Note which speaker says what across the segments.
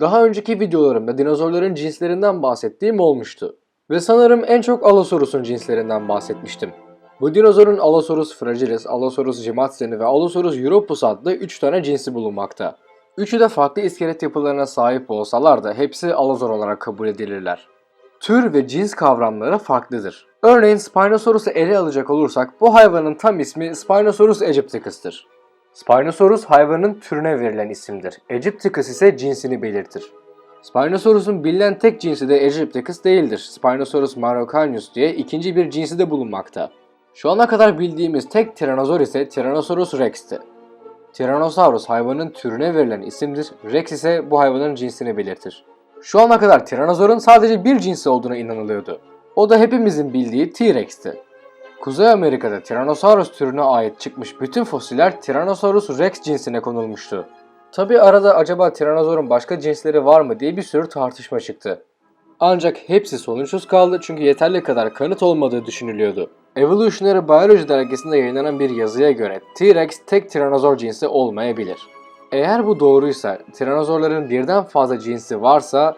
Speaker 1: Daha önceki videolarımda dinozorların cinslerinden bahsettiğim olmuştu. Ve sanırım en çok Allosaurus'un cinslerinden bahsetmiştim. Bu dinozorun Allosaurus fragilis, Allosaurus jimatseni ve Allosaurus europus adlı 3 tane cinsi bulunmakta. Üçü de farklı iskelet yapılarına sahip olsalar da hepsi alozor olarak kabul edilirler. Tür ve cins kavramları farklıdır. Örneğin Spinosaurus'u ele alacak olursak bu hayvanın tam ismi Spinosaurus aegypticus'tır. Spinosaurus hayvanın türüne verilen isimdir. Aegypticus ise cinsini belirtir. Spinosaurus'un bilinen tek cinsi de Aegypticus değildir. Spinosaurus marocanius diye ikinci bir cinsi de bulunmakta. Şu ana kadar bildiğimiz tek tiranozor ise Tyrannosaurus rex'ti. Tyrannosaurus hayvanın türüne verilen isimdir, Rex ise bu hayvanın cinsini belirtir. Şu ana kadar tiranozorun sadece bir cinsi olduğuna inanılıyordu. O da hepimizin bildiği T-Rex'ti. Kuzey Amerika'da Tyrannosaurus türüne ait çıkmış bütün fosiller Tyrannosaurus rex cinsine konulmuştu. Tabi arada acaba tiranozorun başka cinsleri var mı diye bir sürü tartışma çıktı. Ancak hepsi sonuçsuz kaldı çünkü yeterli kadar kanıt olmadığı düşünülüyordu. Evolutionary Biology dergisinde yayınlanan bir yazıya göre T-Rex tek tiranozor cinsi olmayabilir. Eğer bu doğruysa, tiranozorların birden fazla cinsi varsa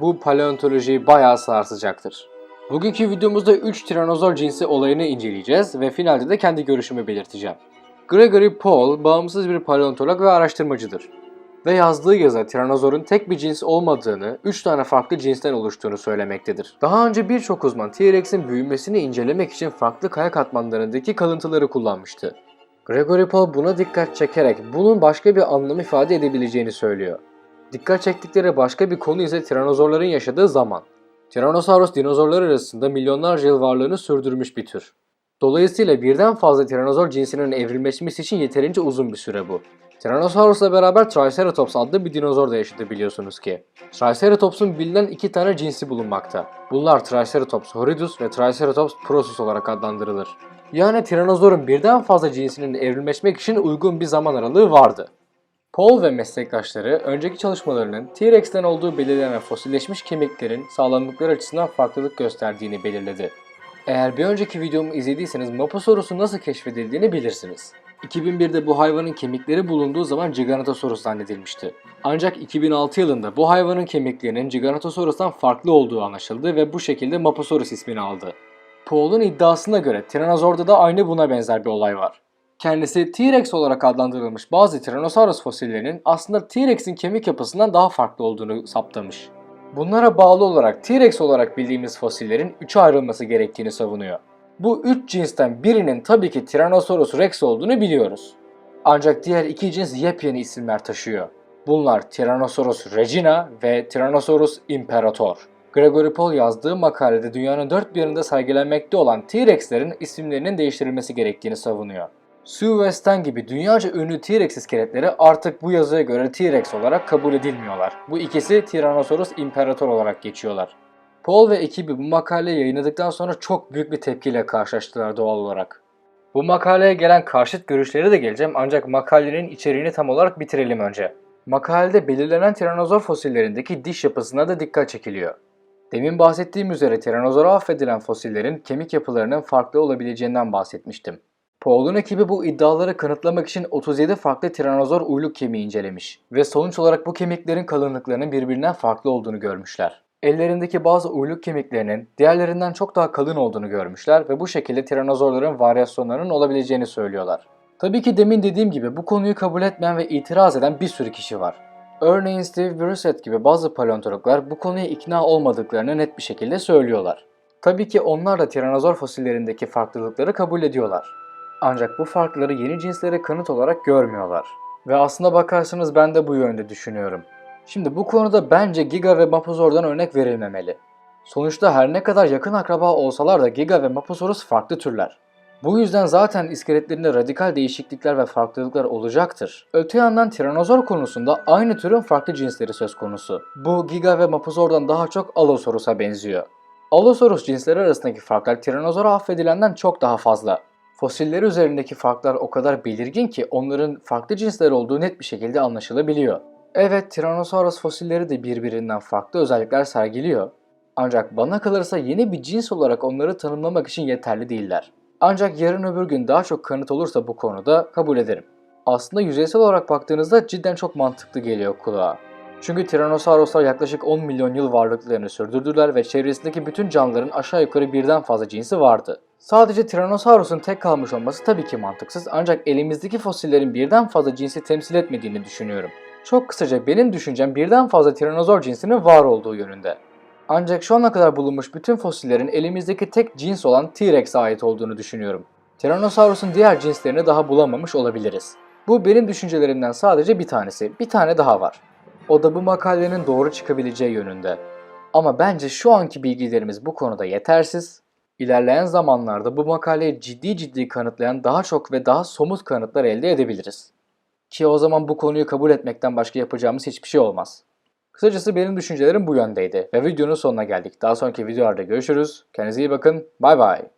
Speaker 1: bu paleontolojiyi bayağı sarsacaktır. Bugünkü videomuzda 3 tiranozor cinsi olayını inceleyeceğiz ve finalde de kendi görüşümü belirteceğim. Gregory Paul bağımsız bir paleontolog ve araştırmacıdır. Ve yazdığı yazı tiranozorun tek bir cins olmadığını, 3 tane farklı cinsten oluştuğunu söylemektedir. Daha önce birçok uzman T-Rex'in büyümesini incelemek için farklı kaya katmanlarındaki kalıntıları kullanmıştı. Gregory Paul buna dikkat çekerek bunun başka bir anlam ifade edebileceğini söylüyor. Dikkat çektikleri başka bir konu ise tiranozorların yaşadığı zaman. Tyrannosaurus dinozorlar arasında milyonlarca yıl varlığını sürdürmüş bir tür. Dolayısıyla birden fazla tiranozor cinsinin evrimleşmesi için yeterince uzun bir süre bu. Tyrannosaurus'la beraber Triceratops adlı bir dinozor da yaşadı biliyorsunuz ki. Triceratops'un bilinen iki tane cinsi bulunmakta. Bunlar Triceratops horridus ve Triceratops prosus olarak adlandırılır. Yani tiranozorun birden fazla cinsinin evrimleşmek için uygun bir zaman aralığı vardı. Paul ve meslektaşları önceki çalışmalarının T-Rex'ten olduğu belirlenen fosilleşmiş kemiklerin sağlamlıkları açısından farklılık gösterdiğini belirledi. Eğer bir önceki videomu izlediyseniz Moposaurus'un nasıl keşfedildiğini bilirsiniz. 2001'de bu hayvanın kemikleri bulunduğu zaman Giganotosaurus zannedilmişti. Ancak 2006 yılında bu hayvanın kemiklerinin Giganotosaurus'tan farklı olduğu anlaşıldı ve bu şekilde Moposaurus ismini aldı. Paul'un iddiasına göre Tiranozor'da da aynı buna benzer bir olay var. Kendisi T-Rex olarak adlandırılmış bazı Tyrannosaurus fosillerinin aslında T-Rex'in kemik yapısından daha farklı olduğunu saptamış. Bunlara bağlı olarak T-Rex olarak bildiğimiz fosillerin üçe ayrılması gerektiğini savunuyor. Bu üç cinsten birinin tabii ki Tyrannosaurus rex olduğunu biliyoruz. Ancak diğer iki cins yepyeni isimler taşıyor. Bunlar Tyrannosaurus regina ve Tyrannosaurus imperator. Gregory Paul yazdığı makalede dünyanın dört bir yanında sergilenmekte olan T-Rex'lerin isimlerinin değiştirilmesi gerektiğini savunuyor. Sue Weston gibi dünyaca ünlü T-Rex iskeletleri artık bu yazıya göre T-Rex olarak kabul edilmiyorlar. Bu ikisi Tyrannosaurus imperator olarak geçiyorlar. Paul ve ekibi bu makaleyi yayınladıktan sonra çok büyük bir tepkiyle karşılaştılar doğal olarak. Bu makaleye gelen karşıt görüşlere de geleceğim ancak makalenin içeriğini tam olarak bitirelim önce. Makalede belirlenen tiranozor fosillerindeki diş yapısına da dikkat çekiliyor. Demin bahsettiğim üzere tiranozora affedilen fosillerin kemik yapılarının farklı olabileceğinden bahsetmiştim. Paul'un ekibi bu iddiaları kanıtlamak için 37 farklı tiranozor uyluk kemiği incelemiş ve sonuç olarak bu kemiklerin kalınlıklarının birbirinden farklı olduğunu görmüşler. Ellerindeki bazı uyluk kemiklerinin diğerlerinden çok daha kalın olduğunu görmüşler ve bu şekilde tiranozorların varyasyonlarının olabileceğini söylüyorlar. Tabii ki demin dediğim gibi bu konuyu kabul etmeyen ve itiraz eden bir sürü kişi var. Örneğin Steve Brissett gibi bazı paleontologlar bu konuya ikna olmadıklarını net bir şekilde söylüyorlar. Tabii ki onlar da tiranozor fosillerindeki farklılıkları kabul ediyorlar. Ancak bu farkları yeni cinslere kanıt olarak görmüyorlar. Ve aslında bakarsanız ben de bu yönde düşünüyorum. Şimdi bu konuda bence Giga ve Maposaurus'dan örnek verilmemeli. Sonuçta her ne kadar yakın akraba olsalar da Giga ve Maposaurus farklı türler. Bu yüzden zaten iskeletlerinde radikal değişiklikler ve farklılıklar olacaktır. Öte yandan tiranozor konusunda aynı türün farklı cinsleri söz konusu. Bu Giga ve Maposaurus'dan daha çok Allosaurus'a benziyor. Allosaurus cinsleri arasındaki farklar tiranozora affedilenden çok daha fazla. Fosiller üzerindeki farklar o kadar belirgin ki onların farklı cinsler olduğu net bir şekilde anlaşılabiliyor. Evet, Tyrannosaurus fosilleri de birbirinden farklı özellikler sergiliyor. Ancak bana kalırsa yeni bir cins olarak onları tanımlamak için yeterli değiller. Ancak yarın öbür gün daha çok kanıt olursa bu konuda kabul ederim. Aslında yüzeysel olarak baktığınızda cidden çok mantıklı geliyor kulağa. Çünkü Tyrannosauruslar yaklaşık 10 milyon yıl varlıklarını sürdürdüler ve çevresindeki bütün canlıların aşağı yukarı birden fazla cinsi vardı. Sadece Tyrannosaurus'un tek kalmış olması tabii ki mantıksız ancak elimizdeki fosillerin birden fazla cinsi temsil etmediğini düşünüyorum. Çok kısaca benim düşüncem birden fazla tiranozor cinsinin var olduğu yönünde. Ancak şu ana kadar bulunmuş bütün fosillerin elimizdeki tek cins olan T-Rex'e ait olduğunu düşünüyorum. Tyrannosaurus'un diğer cinslerini daha bulamamış olabiliriz. Bu benim düşüncelerimden sadece bir tanesi. Bir tane daha var. O da bu makalenin doğru çıkabileceği yönünde. Ama bence şu anki bilgilerimiz bu konuda yetersiz. İlerleyen zamanlarda bu makaleyi ciddi ciddi kanıtlayan daha çok ve daha somut kanıtlar elde edebiliriz. Ki o zaman bu konuyu kabul etmekten başka yapacağımız hiçbir şey olmaz. Kısacası benim düşüncelerim bu yöndeydi ve videonun sonuna geldik. Daha sonraki videolarda görüşürüz. Kendinize iyi bakın. Bay bay.